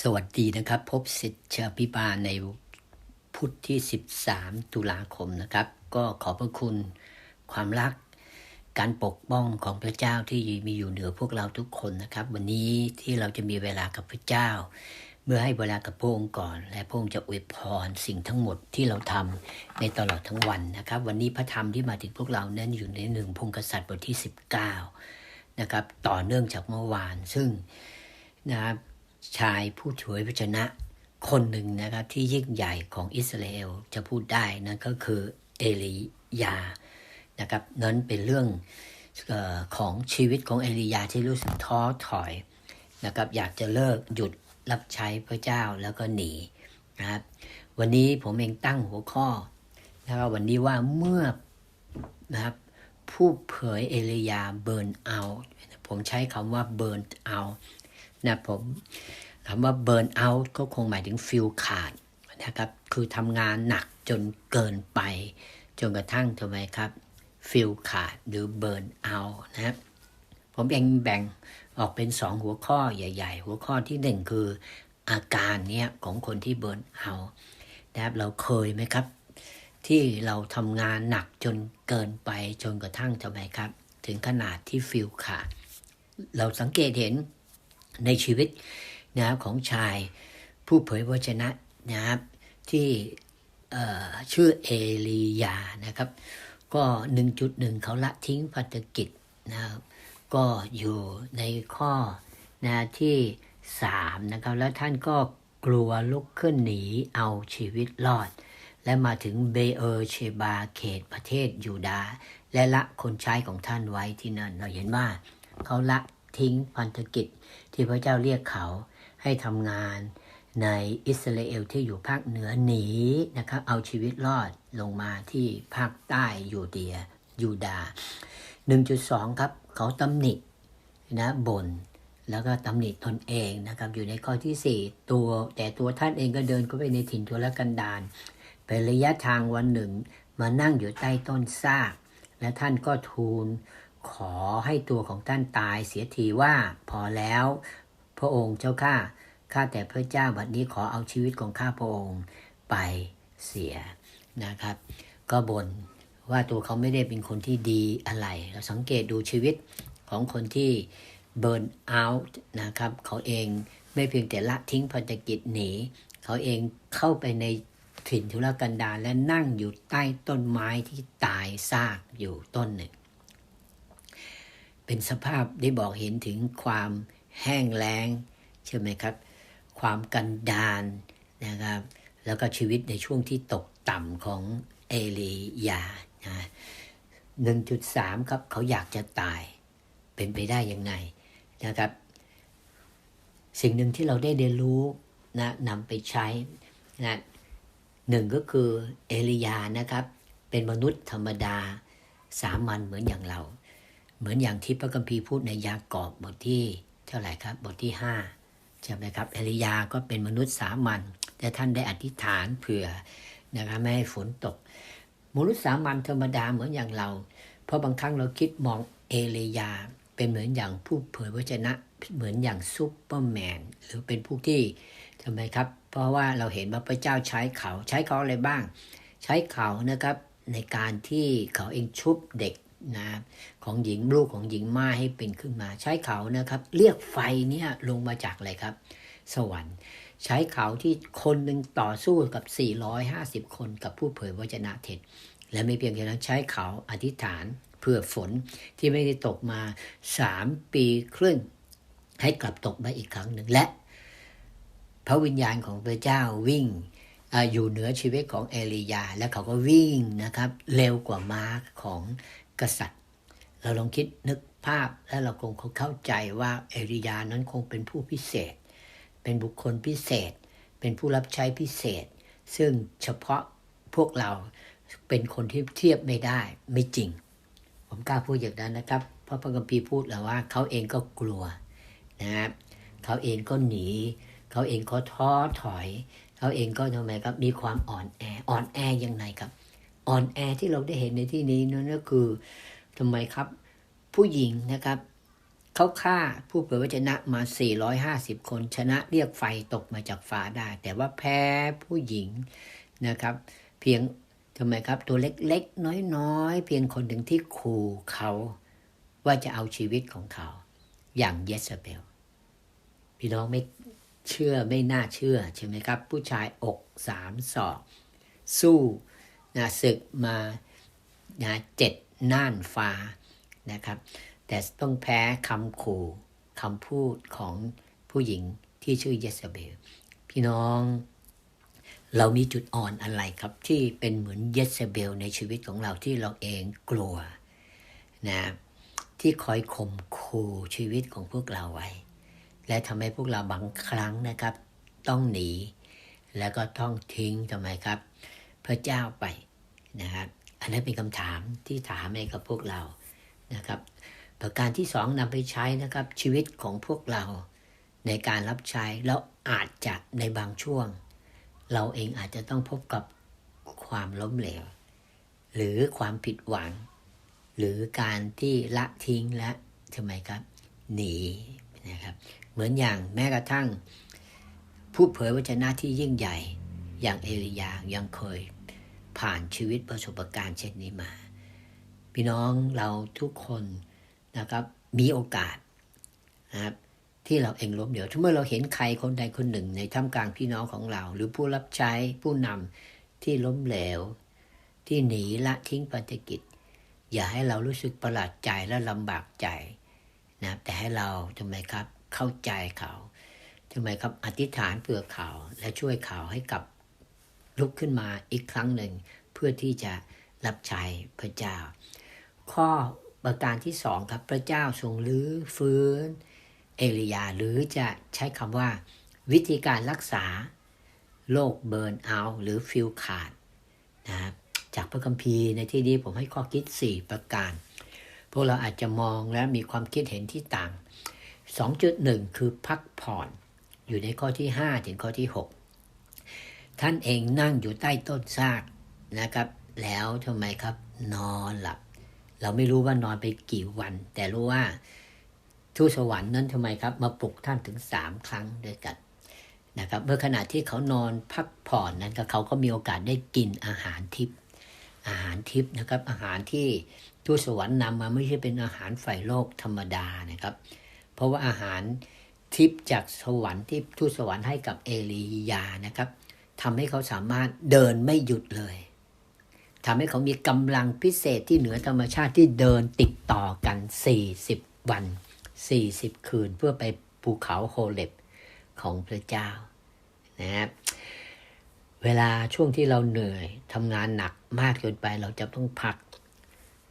สวัสดีนะครับ พบสิทธิ์เชอพิบาลในพุทธที่ 13 ตุลาคมนะครับ ก็ขอบพระคุณความรักการปกป้องของพระเจ้าที่มีอยู่เหนือพวกเราทุกคนนะครับ วันนี้ที่เราจะมีเวลากับพระเจ้า เมื่อให้เวลากับพระองค์ก่อน และพระองค์จะอวยพรสิ่งทั้งหมดที่เราทำในตลอดทั้งวันนะครับ วันนี้พระธรรมที่มาถึงพวกเรานั้นอยู่ในหนึ่งพงกษัตริย์บทที่ 19นะครับต่อเนื่องจากเมื่อวานซึ่งนะครับ ชายผู้ช่วยพระชนะ คนหนึ่งนะครับที่ยิ่งใหญ่ของอิสราเอลจะพูดได้นั่นก็คือเอลียานะครับนั้นเป็นเรื่องออของชีวิตของเอลียาที่รู้สึกท้อถอยนะครับอยากจะเลิกหยุดรับใช้พระเจ้าแล้วก็หนีนะครับวันนี้ผมเองตั้งหัวข้อนะครับวันนี้ว่าเมื่อนะครับผู้เผยเอลียาเบิร์นเอา ผมใช้คำว่าเบิร์นเอา นะผมคำว่าเบิร์นเอาก็คงหมายถึงฟิลขาดนะครับ คือทำงานหนักจนเกินไป จนกระทั่งทำไมครับฟิลขาดหรือเบิร์นเอานะครับผมเองแบ่งออกเป็นสองหัวข้อใหญ่ ๆ หัวข้อที่หนึ่งคืออาการเนี้ยของคนที่เบิร์นเอานะครับเราเคยไหมครับ ที่เราทำงานหนักจนเกินไปจนกระทั่งทำไมครับ ถึงขนาดที่ฟิลขาดเราสังเกตเห็น ในชีวิตนะครับของชายผู้เผยวจนะนะครับที่ชื่อเอลียานะครับ ก็ 1.1 เขาละทิ้งพันธกิจนะครับก็อยู่ในข้อนะที่ 3 นะครับ แล้วท่านก็กลัวลุกขึ้นหนีเอาชีวิตรอด และมาถึงเบเออร์เชบาเขตประเทศยูดาห์และละคนใช้ของท่านไว้ที่นั่น เราเห็นว่าเขาละทิ้งพันธกิจ ที่พระเจ้าเรียกเขาให้ทำงานในอิสราเอลที่อยู่ภาคเหนือหนีนะครับเอาชีวิตรอดลงมาที่ภาคใต้ยูเดียยูดา 1.2 ครับ เขาตำหนินะบนแล้วก็ตำหนิตนเองนะครับอยู่ในข้อที่ 4 ตัวแต่ตัวท่านเองก็เดินเข้าไปในถิ่นทุรกันดารเป็นระยะทางวันหนึ่ง มานั่งอยู่ใต้ต้นซาก และท่านก็ทูล ขอให้ตัวของท่านตายเสียทีว่าพอแล้ว พระองค์เจ้าข้าข้าแต่พระเจ้าบัดนี้ขอเอาชีวิตของข้าพระองค์ไปเสียนะครับ ก็บน่นว่าตัวเขาไม่ได้เป็นคนที่ดีอะไร เราสังเกตดูชีวิตของคนที่เบิร์นเอาท์นะครับ เขาเองไม่เพียงแต่ละทิ้งพันธกิจหนี เขาเองเข้าไปในถิ่นทุรกันดารและนั่งอยู่ใต้ต้นไม้ที่ตายซากอยู่ต้นหนึ่ง เป็นสภาพได้บอกเห็นถึงความแห้งแล้งใช่ไหมครับ ความกันดานนะครับ แล้วก็ชีวิตในช่วงที่ตกต่ำของเอลียานะหนึ่งจุดสามครับเขาอยากจะตายเป็นไปได้ยังไงนะครับ สิ่งหนึ่งที่เราได้เรียนรู้นะนำไปใช้นะหนึ่งก็คือเอลียานะครับ เป็นมนุษย์ธรรมดาสามัญเหมือนอย่างเรา เหมือนอย่างที่พระคัมภีร์พูดในยากอบบทที่เท่าไหร่ครับบทที่5ใช่ไหมครับเอลียาก็เป็นมนุษย์สามัญแต่ท่านได้อธิษฐานเผื่อนะครับไม่ให้ฝนตกมนุษย์สามัญธรรมดาเหมือนอย่างเรา เพราะบางครั้งเราคิดมองเอลียา เป็นเหมือนอย่างผู้เผยวจนะ เหมือนอย่างซูเปอร์แมนหรือเป็นผู้ที่ทำไมครับ เพราะว่าเราเห็นว่าพระเจ้าใช้เขาใช้เขาอะไรบ้าง ใช้เขานะครับในการที่เขาเองชุบเด็ก นะของหญิงลูกของหญิงม่าให้เป็นขึ้นมา ใช้เขานะครับ เรียกไฟเนี่ยลงมาจากอะไรครับ สวรรค์ ใช้เขาที่คนหนึ่งต่อสู้กับ 450 คนกับผู้เผยวจนะเท็จและไม่เพียงแค่นั้นใช้เขาอธิษฐานเพื่อฝนที่ไม่ได้ตกมา 3 ปีครึ่งให้กลับตกมาอีกครั้งหนึ่งและ พระวิญญาณของพระเจ้าวิ่ง อยู่เหนือชีวิตของเอลียา และเขาก็วิ่งนะครับ เร็วกว่าม้าของกษัตริย์ เราลองคิดนึกภาพและเราคงเข้าใจว่าเอลียานั้นคงเป็นผู้พิเศษ เป็นบุคคลพิเศษ เป็นผู้รับใช้พิเศษ ซึ่งเฉพาะพวกเราเป็นคนที่เทียบไม่ได้ไม่จริง ผมกล้าพูดอย่างนั้นนะครับ เพราะพระคัมภีพูดแล้วว่า เขาเองก็กลัวนะครับเขาเองก็หนี เขาเองก็ท้อถอย เขาเองก็ทำไมครับมีความอ่อนแออ่อนแอยังไงครับ อ่อนแอที่เราได้เห็นในที่นี้นั่นก็คือทำไมครับ ผู้หญิงนะครับเขาฆ่าผู้เผยพระชนะมา 450 คนชนะเรียกไฟตกมาจากฟ้าได้ แต่ว่าแพ้ผู้หญิงนะครับ เพียงทำไมครับตัวเล็กๆ น้อยๆ เพียงคนหนึ่งที่ขู่เขาว่าจะเอาชีวิตของเขา อย่างเยสเบลพี่น้องไม่ เชื่อไม่น่าเชื่อใช่ไหมครับ ผู้ชายอกสามศอก สู้นะศึกมานะเจ็ดน่านฟ้านะครับ แต่ต้องแพ้คำขู่คำพูดของผู้หญิงที่ชื่อเยสเบลพี่น้อง เรามีจุดอ่อนอะไรครับ ที่เป็นเหมือนเยสเบลในชีวิตของเราที่เราเองกลัวนะที่คอยข่มขู่ชีวิตของพวกเราไว้ และทำให้พวกเราบางครั้งนะครับ ต้องหนี แล้วก็ต้องทิ้งทำไมครับ พระเจ้าไปนะครับ อันนั้นเป็นคำถามที่ถามให้กับพวกเรานะครับ ประการที่สองนำไปใช้นะครับ ชีวิตของพวกเราในการรับใช้แล้วอาจจะในบางช่วง เราเองอาจจะต้องพบกับความล้มเหลว หรือความผิดหวัง หรือการที่ละทิ้งและทำไมครับ หนีนะครับ เหมือนอย่างแม้กระทั่ง ผู้เผยวจนะที่ยิ่งใหญ่ อย่างเอลียายังเคยผ่านชีวิตประสบการณ์เช่นนี้มา พี่น้องเราทุกคนนะครับมีโอกาสนะครับที่เราเองล้มเหลวถ้าเมื่อเราเห็นใครคนใดคนหนึ่ง ในท่ามกลางพี่น้องของเรา หรือผู้รับใช้ผู้นำที่ล้มเหลว ที่หนีละทิ้งปฏิกิจ อย่าให้เรารู้สึกประหลาดใจและลำบากใจนะแต่ให้เราทำไมครับ เข้าใจเขาทำไมครับอธิษฐานเผื่อเขาและช่วยเขาให้กลับลุกขึ้นมาอีกครั้งหนึ่ง เพื่อที่จะรับใช้พระเจ้า ข้อประการที่สองครับพระเจ้าทรงลื้อฟื้น เอลียาหรือจะใช้คำว่า วิธีการรักษาโรคเบิร์นเอาหรือฟิลขาดนะครับจากพระคัมภีร์ในที่นี้ผมให้ข้อคิด 4 ประการ พวกเราอาจจะมองและมีความคิดเห็นที่ต่าง 2.1 คือพักผ่อน อยู่ในข้อที่ 5 ถึงข้อที่ 6 ท่านเองนั่งอยู่ใต้ต้นซากนะครับ แล้วทำไมครับนอนหลับ เราไม่รู้ว่านอนไปกี่วัน แต่รู้ว่าทูตสวรรค์นั้นทำไมครับ มาปลุกท่านถึงสามครั้งด้วยกันนะครับเมื่อขณะที่เขานอนพักผ่อนนั้นก็เขาก็มีโอกาสได้กินอาหารทิพย์อาหารทิพย์นะครับ อาหารที่ทูตสวรรค์นำมาไม่ใช่เป็นอาหารฝ่ายโลกธรรมดานะครับ เพราะว่าอาหารทิพจากสวรรค์ที่ทูตสวรรค์ให้กับเอลียานะครับทำให้เขาสามารถเดินไม่หยุดเลยทำให้เขามีกำลังพิเศษที่เหนือธรรมชาติที่เดินติดต่อกัน 40 วัน 40 คืนเพื่อไปภูเขาโฮเลบของพระเจ้านะครับเวลาช่วงที่เราเหนื่อยทำงานหนักมากเกินไปเราจะต้องพัก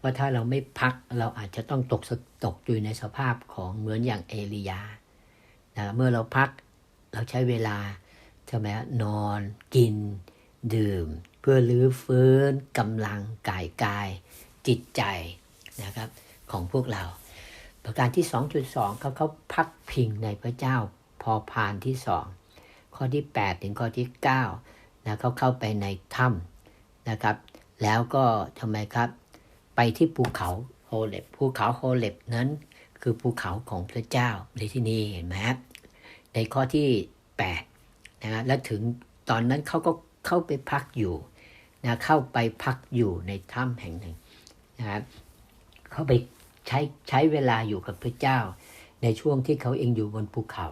ว่าถ้าเราไม่พักเราอาจจะต้องตกตกอยู่ในสภาพของเหมือนอย่างเอลียานะเมื่อเราพักเราใช้เวลาใช่ไหมนอนกิน ดื่ม เพื่อลื้อฟื้นกำลังกายกาย จิตใจนะครับของพวกเรา ประการที่ 2.2เขาเขาพักพิงในพระเจ้าพอพานที่สองข้อที่ 8 ถึงข้อที่9นะเขาเข้าไปในถ้ำนะครับ แล้วก็ทำไมครับ ไปที่ภูเขาโฮเลบภูเขาโฮเลบนั้น คือภูเขาของพระเจ้าในที่นี้เห็นไหมครับในข้อที่8นะและถึงตอนนั้นเขาก็เข้าไปพักอยู่นะเข้าไปพักอยู่ในถ้ำแห่งหนึ่งนะครับเขาไปใช้ใช้เวลาอยู่กับพระเจ้า ในช่วงที่เขาเองอยู่บนภูเขา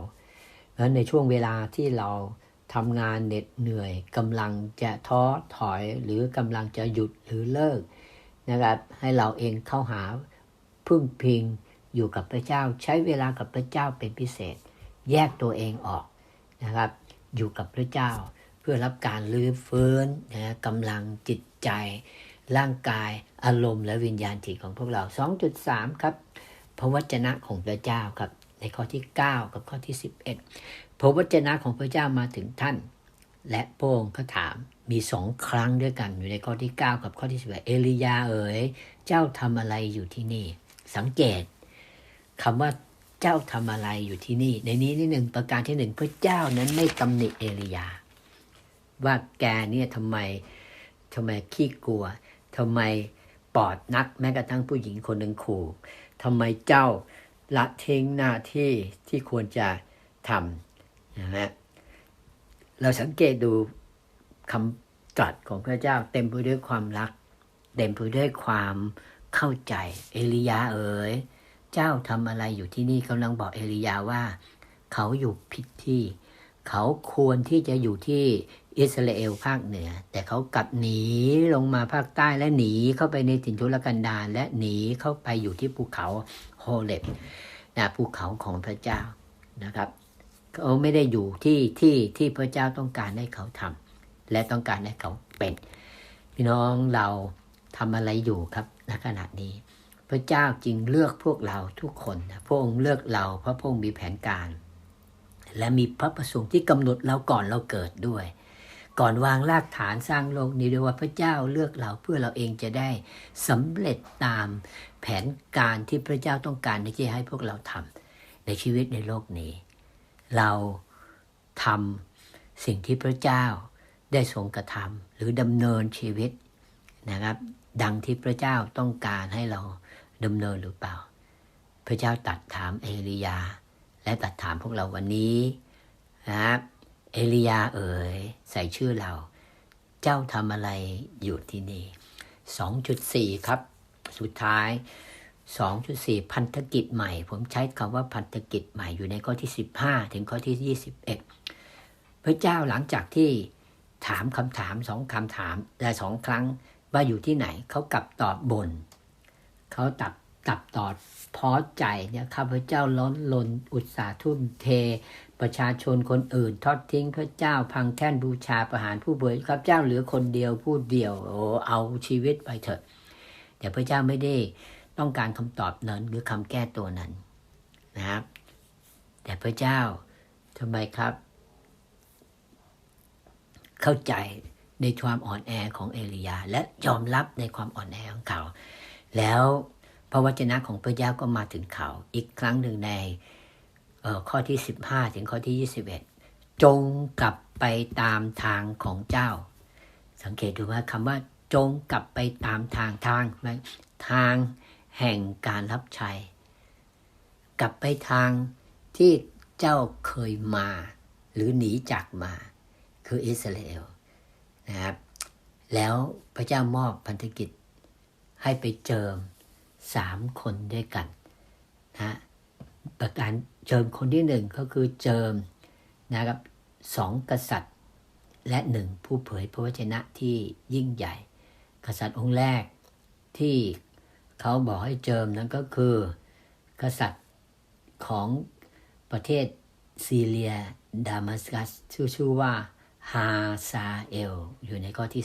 แล้วในช่วงเวลาที่เราทำงานเหน็ดเหนื่อยกำลังจะท้อถอยหรือกำลังจะหยุดหรือเลิก นะครับให้เราเองเข้าหาพึ่งพิงอยู่กับพระเจ้า ใช้เวลากับพระเจ้าเป็นพิเศษ แยกตัวเองออกนะครับ อยู่กับพระเจ้า เพื่อรับการลื้อฟื้นนะกำลังจิตใจ ร่างกายอารมณ์และวิญญาณจิตของพวกเรา 2.3 ครับพระวจนะของพระเจ้าครับ ในข้อที่ 9 กับข้อที่ 11พระวจนะของพระเจ้ามาถึงท่าน และพระองค์ก็ถามมีสองครั้งด้วยกันอยู่ในข้อที่ 9 กับข้อที่11เอลียาเอ๋ยเจ้าทำอะไรอยู่ที่นี่ สังเกตคำว่าเจ้าทำอะไรอยู่ที่นี่ ในนี้นี่หนึ่งประการที่หนึ่งพระเจ้านั้นไม่ตำหนิเอลียา ว่าแกเนี่ยทำไมทำไมขี้กลัวทำไมปอดนักแม้กระทั่งผู้หญิงคนหนึ่งขู่ทำไมเจ้าละทิ้งหน้าที่ที่ควรจะทำนะฮะ เราสังเกตดูคำตรัสของพระเจ้า เต็มไปด้วยความรัก เต็มไปด้วยความเข้าใจ เอลียาเอ๋ยเจ้าทำอะไรอยู่ที่นี่กำลังบอกเอลียาว่า เขาอยู่ผิดที่ เขาควรที่จะอยู่ที่อิสราเอลภาคเหนือ แต่เขากลับหนีลงมาภาคใต้และหนีเข้าไปในถิ่นทุรกันดารและหนีเข้าไปอยู่ที่ภูเขาโฮเลบนะภูเขาของพระเจ้านะครับ เขาไม่ได้อยู่ที่ที่ที่พระเจ้าต้องการให้เขาทำและต้องการให้เขาเป็น พี่น้องเราทำอะไรอยู่ครับณขณะนี้ พระเจ้าจึงเลือกพวกเราทุกคนนะพระองค์เลือกเราเพราะพระองค์มีแผนการ และมีพระประสงค์ที่กำหนดเราก่อนเราเกิดด้วย ก่อนวางรากฐานสร้างโลกนี้ด้วยว่าพระเจ้าเลือกเราเพื่อเราเองจะได้สำเร็จตามแผนการที่พระเจ้าต้องการที่จะให้พวกเราทำในชีวิตในโลกนี้ เราทำสิ่งที่พระเจ้าได้ทรงกระทำหรือดำเนินชีวิตนะครับ ดังที่พระเจ้าต้องการให้เราดำเนินหรือเปล่า พระเจ้าตัดถามเอลียา และตัดถามพวกเราวันนี้นะครับเอลียาเอ๋ยใส่ชื่อเรา เจ้าทำอะไรอยู่ที่นี่ 2.4 ครับ สุดท้าย 2.4 พันธกิจใหม่ ผมใช้คำว่าพันธกิจใหม่อยู่ในข้อที่ 15 ถึงข้อที่ 21 พระเจ้าหลังจากที่ถามคำถามสองคำถามและสองครั้งว่าอยู่ที่ไหนเขากลับตอบบน เขาตับตับตอบพอใจเนี่ยข้าพเจ้าล้นลนอุตสาห์ทุ่มเท ประชาชนคนอื่น ทอดทิ้งพระเจ้าพังแท่นบูชาประหารผู้เบื่อข้าพเจ้าเหลือคนเดียวผู้เดียวโอ้เอาชีวิตไปเถอะ แต่พระเจ้าไม่ได้ ต้องการคำตอบนั้นหรือคำแก้ตัวนั้นนะครับ แต่พระเจ้าทำไมครับ เข้าใจในความอ่อนแอของเอลียา และยอมรับในความอ่อนแอของเขา แล้วพระวจนะของพระเจ้าก็มาถึงเขา อีกครั้งหนึ่งในข้อที่ 15 ถึงข้อที่ 21 จงกลับไปตามทางของเจ้า สังเกตดูว่าคำว่าจงกลับไปตามทางทางทาง แห่งการรับใช้ กลับไปทางที่เจ้าเคยมา หรือหนีจากมา คืออิสราเอลนะครับ แล้วพระเจ้ามอบพันธกิจให้ไปเจิมสามคนด้วยกันนะประการเจิมคนที่หนึ่งก็คือเจิมนะครับสองกษัตริย์ และหนึ่งผู้เผยพระวจนะที่ยิ่งใหญ่ กษัตริย์องค์แรกที่ เขาบอกให้เจิมนั้นก็คือ กษัตริย์ของประเทศซีเรียดามัสกัสชื่อชื่อว่าฮาซาเอล อยู่ในข้อที่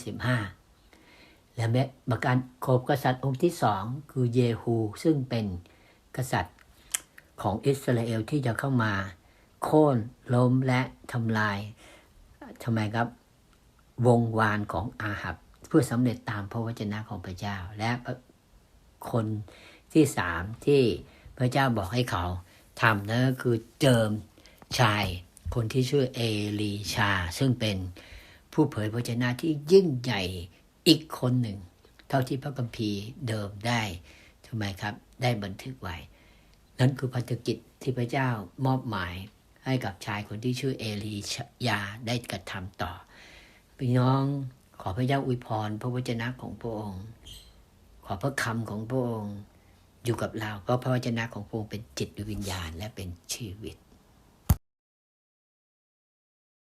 15 และประการโคบกษัตริย์องค์ที่สองคือเยฮู ซึ่งเป็นกษัตริย์ของอิสราเอลที่จะเข้ามา โค่นล้มและทำลายทำไมครับวงวานของอาหับ เพื่อสำเร็จตามพระวจนะของพระเจ้า และ คนที่สามที่พระเจ้าบอกให้เขาทำนั่นก็คือเจิมชายคนที่ชื่อเอลีชา ซึ่งเป็นผู้เผยพระวจนะที่ยิ่งใหญ่อีกคนหนึ่ง เท่าที่พระคัมภีร์เดิมได้ทำไมครับได้บันทึกไว้ นั่นคือพันธกิจที่พระเจ้ามอบหมายให้กับชายคนที่ชื่อเอลียาได้กระทำต่อพี่น้องขอพระเจ้าอวยพรพระวจนะของพระองค์ ขอพระคำของพระองค์อยู่กับเราก็พระวจนะของพระองค์เป็นจิตวิญญาณและเป็นชีวิต